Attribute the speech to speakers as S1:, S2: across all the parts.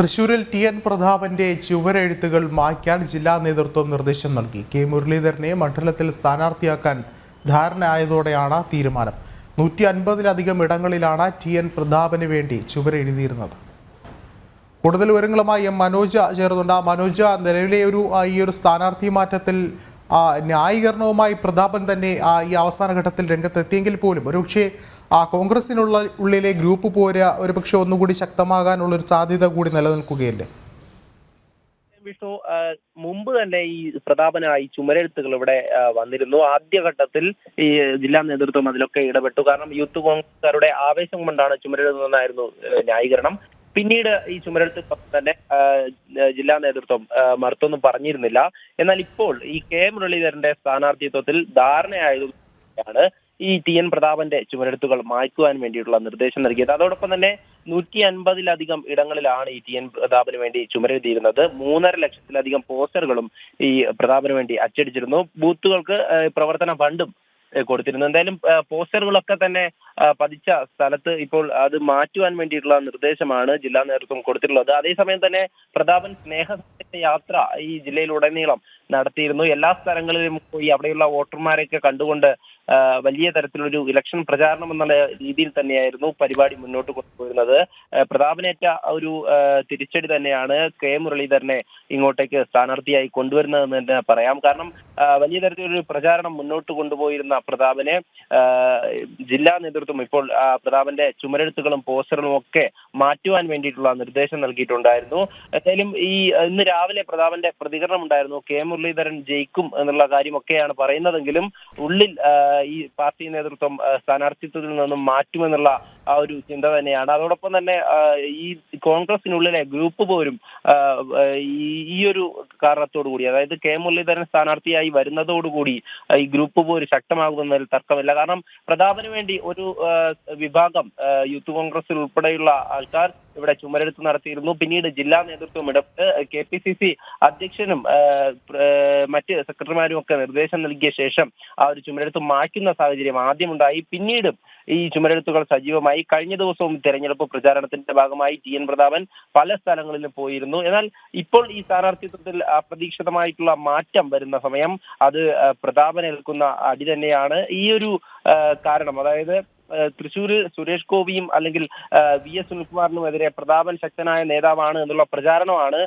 S1: തൃശൂരിൽ T N പ്രതാപന്റെ ചുവരെഴുത്തുകൾ മായ്ക്കാൻ ജില്ലാ നേതൃത്വം നിർദ്ദേശം നൽകി. കെ മുരളീധരനെ മണ്ഡലത്തിൽ സ്ഥാനാർത്ഥിയാക്കാൻ ധാരണയായതോടെയാണ് തീരുമാനം. നൂറ്റി അൻപതിലധികം ഇടങ്ങളിലാണ് ടി എൻ പ്രതാപന് വേണ്ടി ചുവരെഴുതിയിരുന്നത്. കൂടുതൽ വിവരങ്ങളുമായി എം മനോജ ചേർന്നുണ്ട്. മനോജ നിലവിലെ ഒരു ഈ ഒരു സ്ഥാനാർത്ഥി മാറ്റത്തിൽ ന്യായീകരണവുമായി പ്രതാപൻ തന്നെ ആ, ഈ അവസാന ഘട്ടത്തിൽ രംഗത്തെത്തിയെങ്കിൽ പോലും ഒരുപക്ഷെ ആ കോൺഗ്രസിനുള്ള ഉള്ളിലെ ഗ്രൂപ്പ് പോര ഒരുപക്ഷെ ഒന്നുകൂടി ശക്തമാകാനുള്ള ഒരു സാധ്യത കൂടി നിലനിൽക്കുകയല്ലേ?
S2: വിഷ്ണു ആ, മുമ്പ് തന്നെ ഈ പ്രതാപനായി ചുമരെഴുത്തുകൾ ഇവിടെ ആ, വന്നിരുന്നു. ആദ്യഘട്ടത്തിൽ ഈ ജില്ലാ നേതൃത്വം അതിലൊക്കെ ഇടപെട്ടു. കാരണം യൂത്ത് കോൺഗ്രസ്കാരുടെ ആവേശം കൊണ്ടാണ് ചുമരെഴുതുന്നതായിരുന്നു ന്യായീകരണം. പിന്നീട് ഈ ചുമരെഴുത്ത് തന്നെ ജില്ലാ നേതൃത്വം മറുത്തൊന്നും പറഞ്ഞിരുന്നില്ല. എന്നാൽ ഇപ്പോൾ ഈ കെ മുരളീധരന്റെ സ്ഥാനാർത്ഥിത്വത്തിൽ ധാരണയായതാണ് ഈ ടി എൻ പ്രതാപന്റെ ചുമരെഴുത്തുകൾ മായ്ക്കുവാൻ വേണ്ടിയിട്ടുള്ള നിർദ്ദേശം നൽകിയത്. അതോടൊപ്പം തന്നെ നൂറ്റി അൻപതിലധികം ഇടങ്ങളിലാണ് ഈ ടി എൻ പ്രതാപന് വേണ്ടി ചുമരെഴുതിയിരുന്നത് മൂന്നര ലക്ഷത്തിലധികം പോസ്റ്ററുകളും ഈ പ്രതാപന് വേണ്ടി അച്ചടിച്ചിരുന്നു. ബൂത്തുകൾക്ക് പ്രവർത്തന ഫണ്ടും കൊടുത്തിരുന്നു. എന്തായാലും പോസ്റ്ററുകളൊക്കെ തന്നെ പതിച്ച സ്ഥലത്ത് ഇപ്പോൾ അത് മാറ്റുവാൻ വേണ്ടിയിട്ടുള്ള നിർദ്ദേശമാണ് ജില്ലാ നേതൃത്വം കൊടുത്തിട്ടുള്ളത്. അതേസമയം തന്നെ പ്രതാപൻ സ്നേഹ യാത്ര ഈ ജില്ലയിലുടനീളം നടത്തിയിരുന്നു. എല്ലാ സ്ഥലങ്ങളിലും പോയി അവിടെയുള്ള വോട്ടർമാരെയൊക്കെ കണ്ടുകൊണ്ട് വലിയ തരത്തിലൊരു ഇലക്ഷൻ പ്രചാരണം എന്നുള്ള രീതിയിൽ തന്നെയായിരുന്നു പരിപാടി മുന്നോട്ട് കൊണ്ടുപോയിരുന്നത്. പ്രതാപനേറ്റ ഒരു തിരിച്ചടി തന്നെയാണ് കെ മുരളീധരനെ ഇങ്ങോട്ടേക്ക് സ്ഥാനാർത്ഥിയായി കൊണ്ടുവരുന്നതെന്ന് തന്നെ പറയാം. കാരണം വലിയ തരത്തിലൊരു പ്രചാരണം മുന്നോട്ട് കൊണ്ടുപോയിരുന്ന പ്രതാപനെ ജില്ലാ നേതൃത്വം ഇപ്പോൾ പ്രതാപന്റെ ചുമരെഴുത്തുകളും പോസ്റ്ററുകളും ഒക്കെ മാറ്റുവാൻ വേണ്ടിയിട്ടുള്ള നിർദ്ദേശം നൽകിയിട്ടുണ്ടായിരുന്നു. എന്തായാലും ഈ ഇന്ന് രാവിലെ പ്രതാപന്റെ പ്രതികരണം ഉണ്ടായിരുന്നു. കെ മുരളീധരൻ ജയിക്കും എന്നുള്ള കാര്യമൊക്കെയാണ് പറയുന്നതെങ്കിലും ഉള്ളിൽ ഈ പാർട്ടി നേതൃത്വം സ്ഥാനാർത്ഥിത്വത്തിൽ നിന്നും മാറ്റുമെന്നുള്ള ആ ഒരു ചിന്ത തന്നെയാണ്. അതോടൊപ്പം തന്നെ ഈ കോൺഗ്രസിനുള്ളിലെ ഗ്രൂപ്പ് പോലും ഈ ഒരു കാരണത്തോടു കൂടി അതായത് കെ മുരളീധരൻ സ്ഥാനാർത്ഥിയായി വരുന്നതോടുകൂടി ഈ ഗ്രൂപ്പ് പോര് ശക്തമാകുമെന്നതിൽ തർക്കമില്ല. കാരണം പ്രതാപന് വേണ്ടി ഒരു വിഭാഗം യൂത്ത് കോൺഗ്രസിൽ ഉൾപ്പെടെയുള്ള ആൾക്കാർ ഇവിടെ ചുമരെടുത്ത് നടത്തിയിരുന്നു. പിന്നീട് ജില്ലാ നേതൃത്വം ഇടപെട്ട് കെ പി സി സി അധ്യക്ഷനും മറ്റ് സെക്രട്ടറിമാരും ഒക്കെ നിർദ്ദേശം നൽകിയ ശേഷം ആ ഒരു ചുമരെടുത്ത് മാറ്റുന്ന സാഹചര്യം ആദ്യമുണ്ടായി. പിന്നീടും ഈ ചുമരെടുത്തുകൾ സജീവമായി. കഴിഞ്ഞ ദിവസവും തെരഞ്ഞെടുപ്പ് പ്രചാരണത്തിന്റെ ഭാഗമായി ടി എൻ പ്രതാപൻ പല സ്ഥലങ്ങളിലും പോയിരുന്നു. എന്നാൽ ഇപ്പോൾ ഈ സ്ഥാനാർത്ഥിത്വത്തിൽ അപ്രതീക്ഷിതമായിട്ടുള്ള മാറ്റം വരുന്ന സമയം അത് പ്രതാപൻ ഏൽക്കുന്ന അടി തന്നെയാണ്. ഈ ഒരു കാരണം. അതായത് തൃശ്ശൂരിൽ സുരേഷ് ഗോപിയും അല്ലെങ്കിൽ വി എസ് സുനിൽകുമാറിനുമെതിരെ പ്രതാപൻ ശക്തനായ നേതാവാണ് എന്നുള്ള പ്രചാരണമാണ്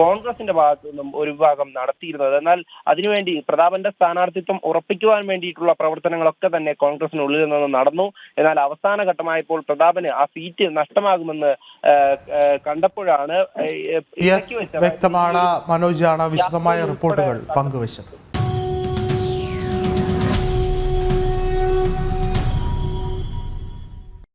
S2: കോൺഗ്രസിന്റെ ഭാഗത്തു നിന്നും ഒരു വിഭാഗം നടത്തിയിരുന്നത്. എന്നാൽ അതിനുവേണ്ടി പ്രതാപന്റെ സ്ഥാനാർത്ഥിത്വം ഉറപ്പിക്കുവാൻ വേണ്ടിയിട്ടുള്ള പ്രവർത്തനങ്ങളൊക്കെ തന്നെ കോൺഗ്രസിനുള്ളിൽ നിന്ന് നടന്നു. എന്നാൽ അവസാന ഘട്ടമായപ്പോൾ പ്രതാപന് ആ സീറ്റ് നഷ്ടമാകുമെന്ന് കണ്ടപ്പോഴാണ്
S1: വ്യക്തമാണ്. മനോജാണ് വിശദമായ റിപ്പോർട്ടുകൾ പങ്കുവച്ചത്.